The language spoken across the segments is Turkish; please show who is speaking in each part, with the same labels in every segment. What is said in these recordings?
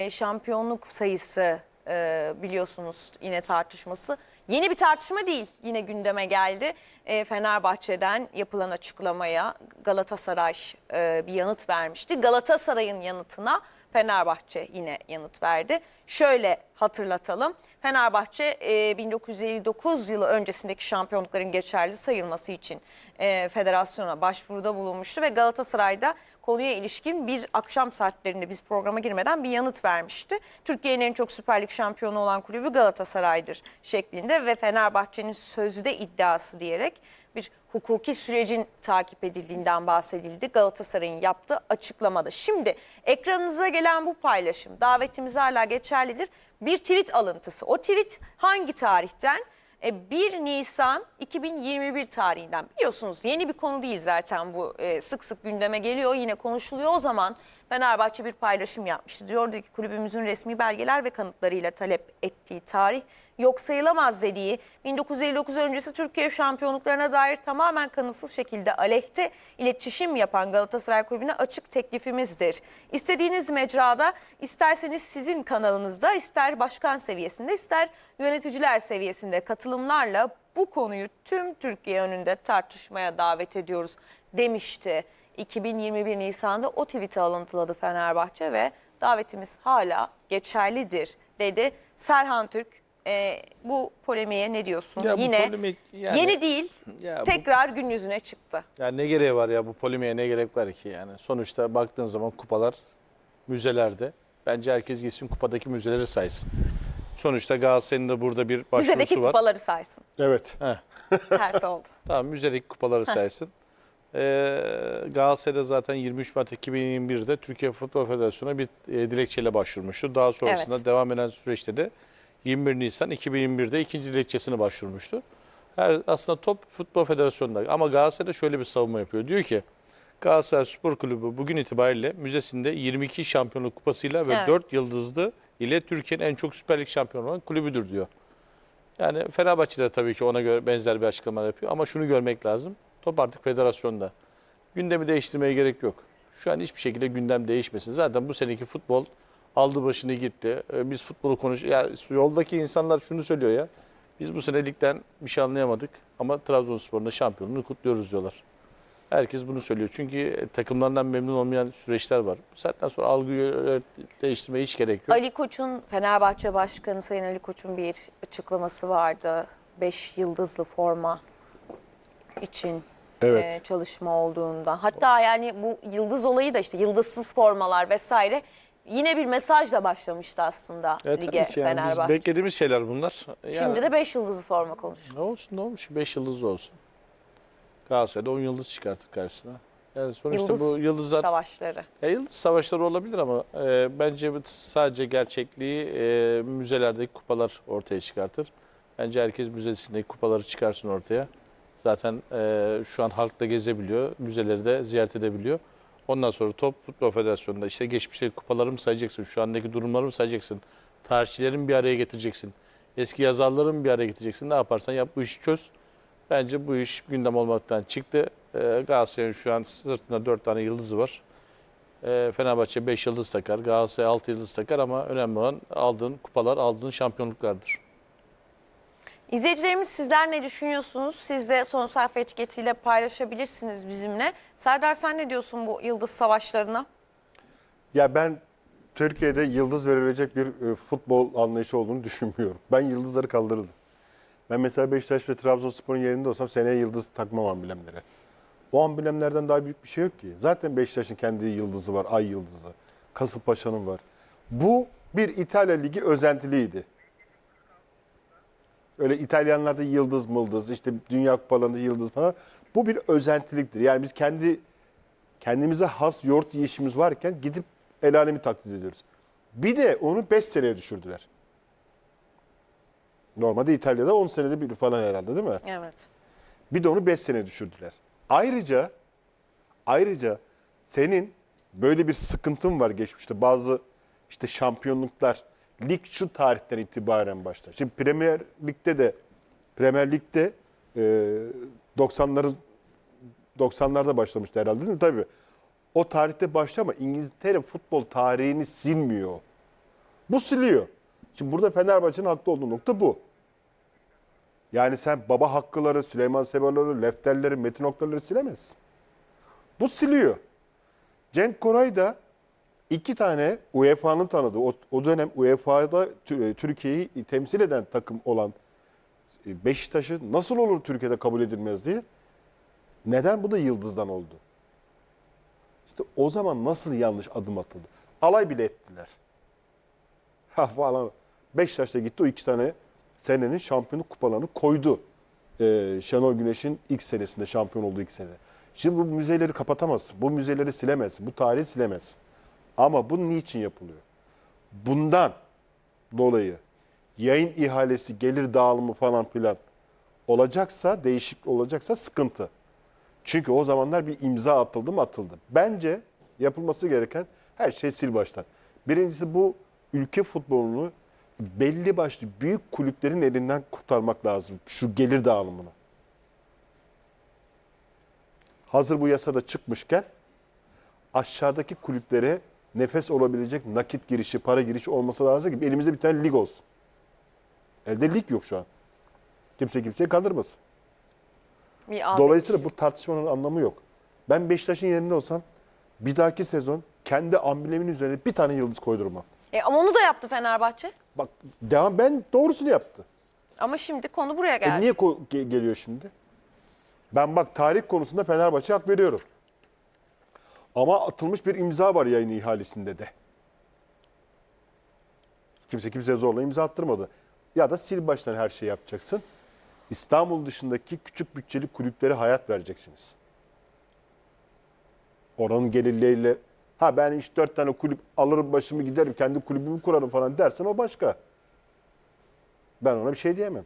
Speaker 1: e, şampiyonluk sayısı e, biliyorsunuz yine tartışması. Yeni bir tartışma değil yine gündeme geldi. E, Fenerbahçe'den yapılan açıklamaya Galatasaray e, bir yanıt vermişti. Galatasaray'ın yanıtına Fenerbahçe yine yanıt verdi. Şöyle hatırlatalım. Fenerbahçe e, 1959 yılı öncesindeki şampiyonlukların geçerli sayılması için e, federasyona başvuruda bulunmuştu ve Galatasaray'da konuya ilişkin bir akşam saatlerinde biz programa girmeden bir yanıt vermişti. Türkiye'nin en çok Süper Lig şampiyonu olan kulübü Galatasaray'dır şeklinde ve Fenerbahçe'nin sözde iddiası diyerek bir hukuki sürecin takip edildiğinden bahsedildi Galatasaray'ın yaptığı açıklamada. Şimdi ekranınıza gelen bu paylaşım davetimiz hala geçerlidir. Bir tweet alıntısı. O tweet hangi tarihten? E, 1 Nisan 2021 tarihinden. Biliyorsunuz yeni bir konu değil zaten bu. E, sık sık gündeme geliyor yine konuşuluyor. O zaman Fenerbahçe bir paylaşım yapmıştı. Diyordu ki kulübümüzün resmi belgeler ve kanıtlarıyla talep ettiği tarih yok sayılamaz dediği 1959 öncesi Türkiye şampiyonluklarına dair tamamen kanıtsız şekilde aleyhte iletişim yapan Galatasaray Kulübü'ne açık teklifimizdir. İstediğiniz mecrada isterseniz sizin kanalınızda ister başkan seviyesinde ister yöneticiler seviyesinde katılımlarla bu konuyu tüm Türkiye önünde tartışmaya davet ediyoruz demişti. 2021 Nisan'da o tweet'i alıntıladı Fenerbahçe ve davetimiz hala geçerlidir dedi. Serhan Türk e, bu polemiğe ne diyorsun?
Speaker 2: Ya bu
Speaker 1: Yine
Speaker 2: polemik yani-
Speaker 1: yeni değil
Speaker 2: Ya bu-
Speaker 1: tekrar gün yüzüne çıktı.
Speaker 2: Ya ne gereği var ya bu polemiğe ne gerek var ki yani. Sonuçta baktığın zaman kupalar müzelerde. Bence herkes gitsin kupadaki müzeleri saysın. Sonuçta Galatasaray'ın da burada bir başvurusu
Speaker 1: Müzedeki
Speaker 2: var.
Speaker 1: kupaları saysın.
Speaker 2: Evet. Heh.
Speaker 1: Ters oldu.
Speaker 2: Tamam müzedeki kupaları saysın. Ee, Galatasaray'da zaten 23 Mart 2021'de Türkiye Futbol Federasyonu'na bir e, dilekçeyle başvurmuştu. Daha sonrasında
Speaker 1: Evet.
Speaker 2: devam eden süreçte de 21 Nisan 2021'de ikinci dilekçesini başvurmuştu. Her, aslında top Futbol Federasyonu'nda ama Galatasaray'da şöyle bir savunma yapıyor. Diyor ki Galatasaray Spor Kulübü bugün itibariyle müzesinde 22 şampiyonluk kupasıyla ve
Speaker 1: Evet.
Speaker 2: 4 yıldızlı ile Türkiye'nin en çok Süper Lig şampiyonu olan kulübüdür diyor. Yani Fenerbahçe de tabii ki ona göre benzer bir açıklama yapıyor. Ama şunu görmek lazım. Top artık federasyonda. Gündemi değiştirmeye gerek yok. Şu an hiçbir şekilde gündem değişmesin. Zaten bu seneki futbol aldı başını gitti. Ee, Biz futbolu konuş... Ya yoldaki insanlar şunu söylüyor ya. Biz bu sene ligden bir şey anlayamadık. Ama Trabzonspor'un da şampiyonluğunu kutluyoruz diyorlar. Herkes bunu söylüyor. Çünkü takımlarından memnun olmayan süreçler var. Bu saatten sonra algıyı değiştirmeye hiç gerek yok.
Speaker 1: Ali Koç'un Fenerbahçe Başkanı Sayın Ali Koç'un bir açıklaması vardı. 5 yıldızlı forma için
Speaker 2: Evet.
Speaker 1: e, çalışma olduğunda. Hatta yani bu yıldız olayı da işte yıldızsız formalar vesaire yine bir mesajla başlamıştı aslında
Speaker 2: Evet,
Speaker 1: lige
Speaker 2: tabii ki yani biz
Speaker 1: Fenerbahçe.
Speaker 2: beklediğimiz şeyler bunlar. Yani-
Speaker 1: Şimdi de 5 yıldızlı forma konuşuyor.
Speaker 2: Ne olsun ne olmuş? 5 yıldızlı olsun. Galatasaray'da 10 yıldız çıkarttık karşısına. Yani sonuçta
Speaker 1: Yıldız
Speaker 2: bu yıldızlar
Speaker 1: savaşları.
Speaker 2: ya yıldız savaşları olabilir ama e, bence sadece gerçekliği e, müzelerdeki kupalar ortaya çıkartır. Bence herkes müzesindeki kupaları çıkarsın ortaya. Zaten e, şu an halk da gezebiliyor, müzeleri de ziyaret edebiliyor. Ondan sonra Top Futbol Federasyonu'nda işte geçmişteki kupaları mı sayacaksın, şu andaki durumları mı sayacaksın, tarihçileri mi bir araya getireceksin, eski yazarları mı bir araya getireceksin, ne yaparsan yap bu işi çöz. Bence bu iş gündem olmaktan çıktı. Ee, Galatasaray'ın şu an sırtında 4 tane yıldızı var. Ee, Fenerbahçe 5 yıldız takar, Galatasaray 6 yıldız takar ama önemli olan aldığın kupalar, aldığın şampiyonluklardır.
Speaker 1: İzleyicilerimiz sizler ne düşünüyorsunuz? Siz de son sayfa etiketiyle paylaşabilirsiniz bizimle. Serdar sen ne diyorsun bu yıldız savaşlarına?
Speaker 3: Ya ben Türkiye'de yıldız verilecek bir e, futbol anlayışı olduğunu düşünmüyorum. Ben yıldızları kaldırırdım. Ben mesela Beşiktaş ve Trabzonspor'un yerinde olsam seneye yıldız takmam amblemlere. O amblemlerden daha büyük bir şey yok ki. Zaten Beşiktaş'ın kendi yıldızı var, ay yıldızı. Kasımpaşa'nın var. Bu bir İtalya Ligi özentiliydi. Öyle İtalyanlarda yıldız mıldız, işte Dünya Kupalarında yıldız falan. Bu bir özentiliktir. Yani biz kendi kendimize has yoğurt yiyişimiz varken gidip el alemi taklit ediyoruz. Bir de onu 5 seneye düşürdüler. Normalde İtalya'da 10 senede bir falan herhalde değil mi?
Speaker 1: Evet.
Speaker 3: Bir de onu 5 sene düşürdüler. Ayrıca ayrıca senin böyle bir sıkıntın var geçmişte. Bazı işte şampiyonluklar lig şu tarihten itibaren başlar. Şimdi Premier Lig'de de Premier Lig'de e, 90'ların 90'larda başlamıştı herhalde değil mi? Tabii. O tarihte başlıyor ama İngiltere futbol tarihini silmiyor. Bu siliyor. Şimdi burada Fenerbahçe'nin haklı olduğu nokta bu. Yani sen baba hakkıları, Süleyman Sebaları, Lefterleri, Metin Oktarları silemezsin. Bu siliyor. Cenk Koray da iki tane UEFA'nın tanıdığı, o, o dönem UEFA'da Tü- Türkiye'yi temsil eden takım olan e, Beşiktaş'ı nasıl olur Türkiye'de kabul edilmez diye. Neden bu da Yıldız'dan oldu? İşte o zaman nasıl yanlış adım atıldı? Alay bile ettiler. Ha falan. Beşiktaş'ta gitti o iki tane senenin şampiyonluk kupalarını koydu. Ee, Şenol Güneş'in ilk senesinde şampiyon olduğu ilk sene. Şimdi bu müzeleri kapatamazsın. Bu müzeleri silemezsin. Bu tarihi silemezsin. Ama bu niçin yapılıyor? Bundan dolayı yayın ihalesi, gelir dağılımı falan filan olacaksa, değişik olacaksa sıkıntı. Çünkü o zamanlar bir imza atıldı mı atıldı. Bence yapılması gereken her şey sil baştan. Birincisi bu ülke futbolunu belli başlı büyük kulüplerin elinden kurtarmak lazım. Şu gelir dağılımını. Hazır bu yasada çıkmışken aşağıdaki kulüplere nefes olabilecek nakit girişi, para girişi olması lazım ki elimizde bir tane lig olsun. Elde lig yok şu an. Kimse kimseye kandırmasın.
Speaker 1: Bir
Speaker 3: Dolayısıyla bu tartışmanın anlamı yok. Ben Beşiktaş'ın yerinde olsam bir dahaki sezon kendi amblemin üzerine bir tane yıldız koydurmam.
Speaker 1: E, ama onu da yaptı Fenerbahçe.
Speaker 3: Bak devam ben doğrusunu yaptı.
Speaker 1: Ama şimdi konu buraya
Speaker 3: E
Speaker 1: geldi.
Speaker 3: niye ko- ge- geliyor şimdi? Ben bak tarih konusunda Fenerbahçe hak veriyorum. Ama atılmış bir imza var yayın ihalesinde de. Kimse kimseye zorla imza attırmadı. Ya da sil baştan her şeyi yapacaksın. İstanbul dışındaki küçük bütçeli kulüplere hayat vereceksiniz. Oranın gelirleriyle ha ben 3-4 tane kulüp alırım başımı giderim kendi kulübümü kurarım falan dersen o başka. Ben ona bir şey diyemem.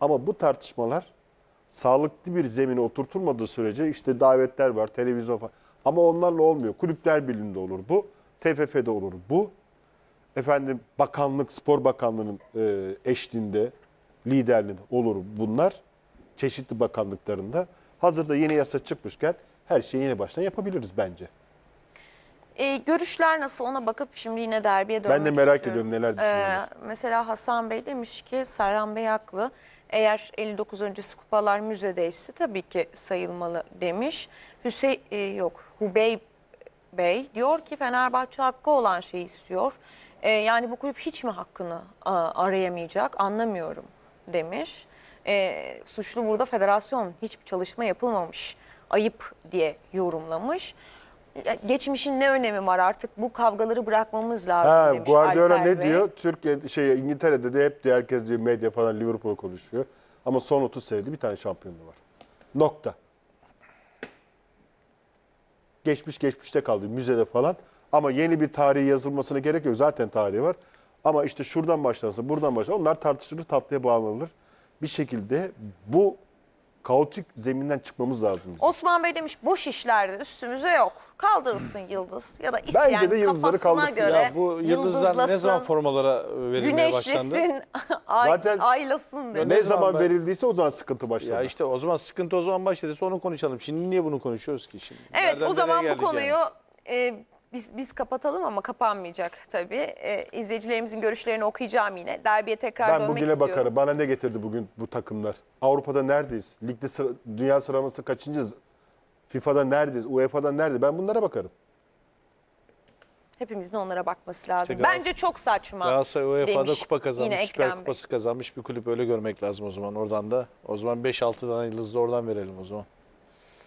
Speaker 3: Ama bu tartışmalar sağlıklı bir zemine oturtulmadığı sürece işte davetler var, televizyon falan. Ama onlarla olmuyor. Kulüpler Birliği'nde olur bu. TFF'de olur bu. Efendim bakanlık, spor bakanlığının e, eşliğinde, liderliğinde olur bunlar. Çeşitli bakanlıklarında. Hazırda yeni yasa çıkmışken her şeyi yeni baştan yapabiliriz bence.
Speaker 1: E, görüşler nasıl ona bakıp şimdi yine derbiye dönmek
Speaker 3: Ben de merak
Speaker 1: istiyorum.
Speaker 3: ediyorum neler düşünüyorlar.
Speaker 1: Ee, mesela Hasan Bey demiş ki Serhan Bey haklı. Eğer 59 öncesi kupalar müzedeyse tabii ki sayılmalı demiş. Hüseyin e, yok Hubey Bey diyor ki Fenerbahçe hakkı olan şeyi istiyor. E, yani bu kulüp hiç mi hakkını a, arayamayacak anlamıyorum demiş. E, suçlu burada federasyon hiçbir çalışma yapılmamış ayıp diye yorumlamış. Geçmişin ne önemi var artık bu kavgaları bırakmamız lazım
Speaker 3: Ha,
Speaker 1: demiş
Speaker 3: Guardiola
Speaker 1: Alper
Speaker 3: ne
Speaker 1: Bey.
Speaker 3: diyor? Türkiye şey İngiltere'de de hep diyor, herkes diyor medya falan Liverpool konuşuyor. Ama son 30 senede bir tane şampiyonluğu var. Nokta. Geçmiş geçmişte kaldı müzede falan. Ama yeni bir tarihi yazılmasına gerek yok. Zaten tarihi var. Ama işte şuradan başlansa, buradan başlansa onlar tartışılır, tatlıya bağlanılır. Bir şekilde bu kaotik zeminden çıkmamız lazım. bizim.
Speaker 1: Osman Bey demiş boş işlerde üstümüze yok. Kaldırırsın yıldız ya da isteyen
Speaker 3: Bence de yıldızları
Speaker 1: kafasına
Speaker 3: kaldırsın.
Speaker 1: göre
Speaker 2: Ya bu yıldızlar ne zaman formalara verilmeye başlandı?
Speaker 1: Güneşlesin, ay,
Speaker 3: Zaten-
Speaker 1: aylasın demiş.
Speaker 3: ne
Speaker 2: ne
Speaker 3: zaman
Speaker 2: zaman ben-
Speaker 3: verildiyse o zaman sıkıntı başladı.
Speaker 2: Ya işte o zaman sıkıntı o zaman başladı. onu konuşalım. Şimdi niye bunu konuşuyoruz ki şimdi?
Speaker 1: Evet
Speaker 2: Nereden
Speaker 1: o
Speaker 2: nereye
Speaker 1: zaman bu
Speaker 2: geldik
Speaker 1: konuyu
Speaker 2: yani?
Speaker 1: e, biz, biz kapatalım ama kapanmayacak tabii. E, izleyicilerimizin görüşlerini okuyacağım yine. Derbiye tekrar
Speaker 3: Ben
Speaker 1: dönmek
Speaker 3: bugüne
Speaker 1: istiyorum.
Speaker 3: bakarım. Bana ne getirdi bugün bu takımlar? Avrupa'da neredeyiz? Ligde sıra, dünya sıralaması kaçıncıyız? FIFA'da neredeyiz? UEFA'da nerede? Ben bunlara bakarım.
Speaker 1: Hepimizin onlara bakması lazım.
Speaker 2: İşte
Speaker 1: Bence çok saçma
Speaker 2: Galatasaray UEFA'da
Speaker 1: demiş
Speaker 2: kupa kazanmış,
Speaker 1: yine
Speaker 2: Süper
Speaker 1: Ekrem.
Speaker 2: Kupası kazanmış bir kulüp öyle görmek lazım o zaman oradan da. O zaman 5-6 tane yıldız da oradan verelim o zaman.